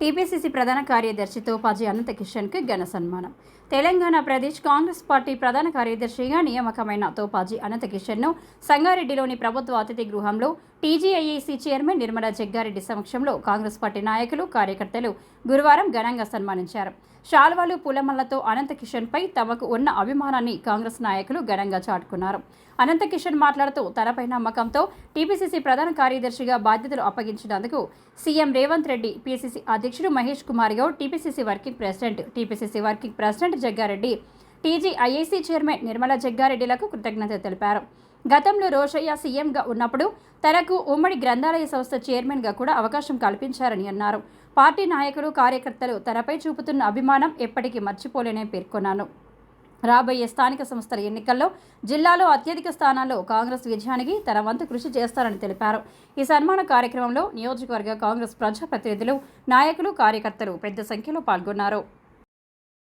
TPCC ప్రధాన కార్యదర్శి తోపాజీ అనంత కిషన్కి ఘన సన్మానం. తెలంగాణ ప్రదేశ్ కాంగ్రెస్ పార్టీ ప్రధాన కార్యదర్శిగా నియామకమైన తోపాజీ అనంత కిషన్ను సంగారెడ్డిలోని ప్రభుత్వ అతిథి గృహంలో టీజీఐఏసీ చైర్మన్ నిర్మలా జగ్గారెడ్డి సమక్షంలో కాంగ్రెస్ పార్టీ నాయకులు కార్యకర్తలు గురువారం ఘనంగా సన్మానించారు. శాల్వాలు పూలమల్లతో అనంత కిషన్పై తమకు ఉన్న అభిమానాన్ని కాంగ్రెస్ నాయకులు ఘనంగా చాటుకున్నారు. అనంత కిషన్ మాట్లాడుతూ తనపై నమ్మకంతో టీపీసీసీ ప్రధాన కార్యదర్శిగా బాధ్యతలు అప్పగించినందుకు సీఎం రేవంత్ రెడ్డి పీసీసీ అధ్యక్షుడు Mahesh Kumar Goud TPCC working president TPCC working president Jaggareddy TGIAC chairman Nirmala జగ్గారెడ్డిలకు కృతజ్ఞతలు తెలిపారు. గతంలో రోషయ్య సీఎంగా ఉన్నప్పుడు తనకు ఉమ్మడి గ్రంథాలయ సంస్థ చైర్మన్గా కూడా అవకాశం కల్పించారని అన్నారు. పార్టీ నాయకులు కార్యకర్తలు తనపై చూపుతున్న అభిమానం ఎప్పటికీ మర్చిపోలేనే పేర్కొన్నాను. రాబోయే స్థానిక సంస్థల ఎన్నికల్లో జిల్లాలో అత్యధిక స్థానాల్లో కాంగ్రెస్ విజయానికి తన వంతు కృషి చేస్తారని తెలిపారు. ఈ సన్మాన కార్యక్రమంలో నియోజకవర్గ కాంగ్రెస్ ప్రజాప్రతినిధులు నాయకులు కార్యకర్తలు పెద్ద సంఖ్యలో పాల్గొన్నారు.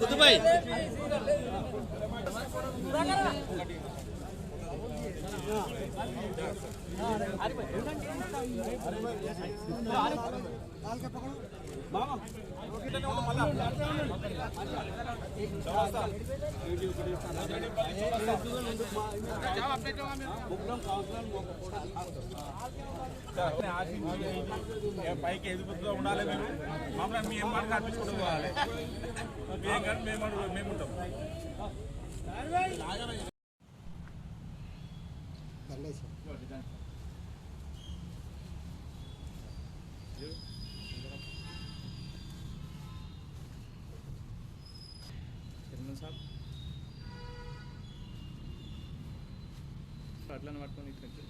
కుదుబాయ్ ఆరిపోయి ఆరిపోయి పైకి ఎదుగుతూ ఉండాలి మేము మమ్మల్ని మీ ఏమని కనిపించుకుంటూ పోవాలి మేము కానీ మేము అడుగు- మేము ఉంటాం అట్లా పట్టుకొని ఇక్కడికి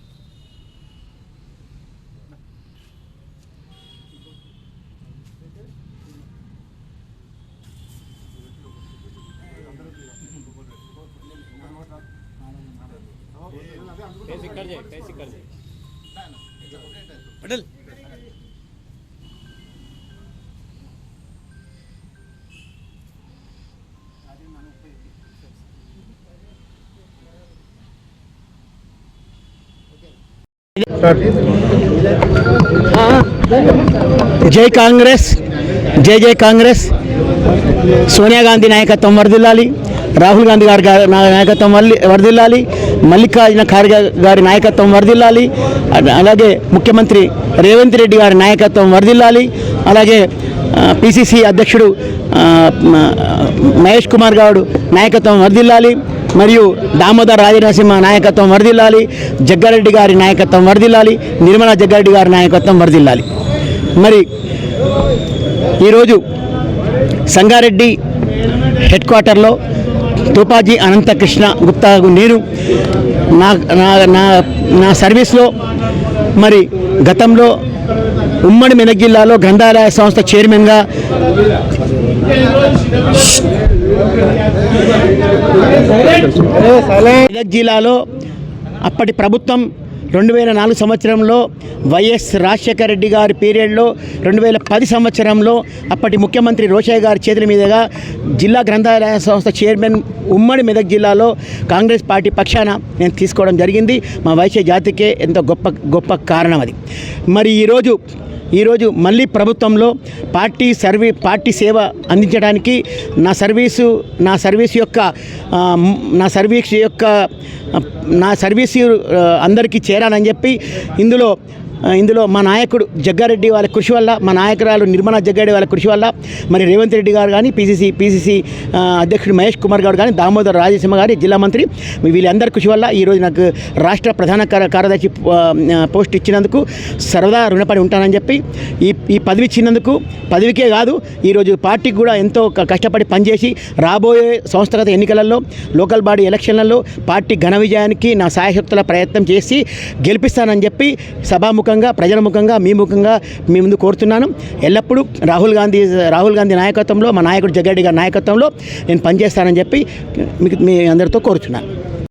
कैसे ಜೈ ಕಾಂಗ್ರೆಸ್ ಜೈ ಜೈ ಕಾಂಗ್ರೆಸ್ ಸೋನಿಯಾ ಗಾಂಧಿ ನಾಯಕತ್వం వరదిల్లాలి రాహుల్ గాంధీ గారి నాయకత్వం మళ్ళీ వరదిల్లాలి మల్లికార్జున ఖార్గే గారి నాయకత్వం వరదిల్లాలి అలాగే ముఖ్యమంత్రి రేవంత్ రెడ్డి గారి నాయకత్వం వరదిల్లాలి అలాగే పిసిసి అధ్యక్షుడు మహేష్ కుమార్ గౌడ్ నాయకత్వం వరదిల్లాలి మరియు దామోదర్ రాజనరసింహ నాయకత్వం వరదిల్లాలి జగ్గారెడ్డి గారి నాయకత్వం వరదిల్లాలి నిర్మలా జగ్గారెడ్డి గారి నాయకత్వం వరదిల్లాలి. మరి ఈరోజు సంగారెడ్డి హెడ్ క్వార్టర్లో తుపాజీ అనంతకృష్ణ గుప్తా నేను నా నా నా నా సర్వీస్లో మరి గతంలో ఉమ్మడి మెదక్ జిల్లాలో గ్రంథాలయ సంస్థ చైర్మన్గా మెదక్ జిల్లాలో అప్పటి ప్రభుత్వం రెండు వేల నాలుగు సంవత్సరంలో వైఎస్ రాజశేఖర రెడ్డి గారి పీరియడ్లో రెండు వేల పది సంవత్సరంలో అప్పటి ముఖ్యమంత్రి రోషయ్య గారి చేతుల మీదుగా జిల్లా గ్రంథాలయ సంస్థ చైర్మన్ ఉమ్మడి మెదక్ జిల్లాలో కాంగ్రెస్ పార్టీ పక్షాన నేను తీసుకోవడం జరిగింది. మా వైశ్య జాతికే ఎంతో గొప్ప గొప్ప కారణం అది. మరి ఈరోజు ఈరోజు మళ్ళీ ప్రభుత్వంలో పార్టీ సర్వీ పార్టీ సేవ అందించడానికి నా సర్వీసు నా సర్వీస్ యొక్క నా సర్వీస్ యొక్క నా సర్వీసు అందరికీ చేరాలని చెప్పి ఇందులో ఇందులో మా నాయకుడు జగ్గారెడ్డి వాళ్ళ కృషి వల్ల మా నాయకురాలు నిర్మలా జగ్గారెడ్డి వాళ్ళ కృషి వల్ల మరి రేవంత్ రెడ్డి గారు కానీ పీసీసీ పీసీసీ అధ్యక్షుడు మహేష్ కుమార్ గారు కానీ దామోదర్ రాజసింహ గారి జిల్లా మంత్రి వీళ్ళందరి కృషి వల్ల ఈరోజు నాకు రాష్ట్ర ప్రధాన కార్య- కార్యదర్శి పోస్ట్ ఇచ్చినందుకు సర్వదా రుణపడి ఉంటానని చెప్పి ఈ ఈ పదవి ఇచ్చినందుకు పదవికే కాదు ఈరోజు పార్టీకి కూడా ఎంతో క- కష్టపడి పనిచేసి రాబోయే సంస్థగత ఎన్నికలలో లోకల్ బాడీ ఎలక్షన్లలో పార్టీ ఘన విజయానికి నా సాయశక్తుల ప్రయత్నం చేసి గెలిపిస్తానని చెప్పి ముఖంగా ప్రజల ముఖంగా మీ ముఖంగా మీ ముందు కోరుతున్నాను. ఎల్లప్పుడూ రాహుల్ గాంధీ రాహుల్ గాంధీ నాయకత్వంలో మా నాయకుడు జగ్గారెడ్డి గారి నాయకత్వంలో నేను పనిచేస్తానని చెప్పి మీకు మీ అందరితో కోరుతున్నాను.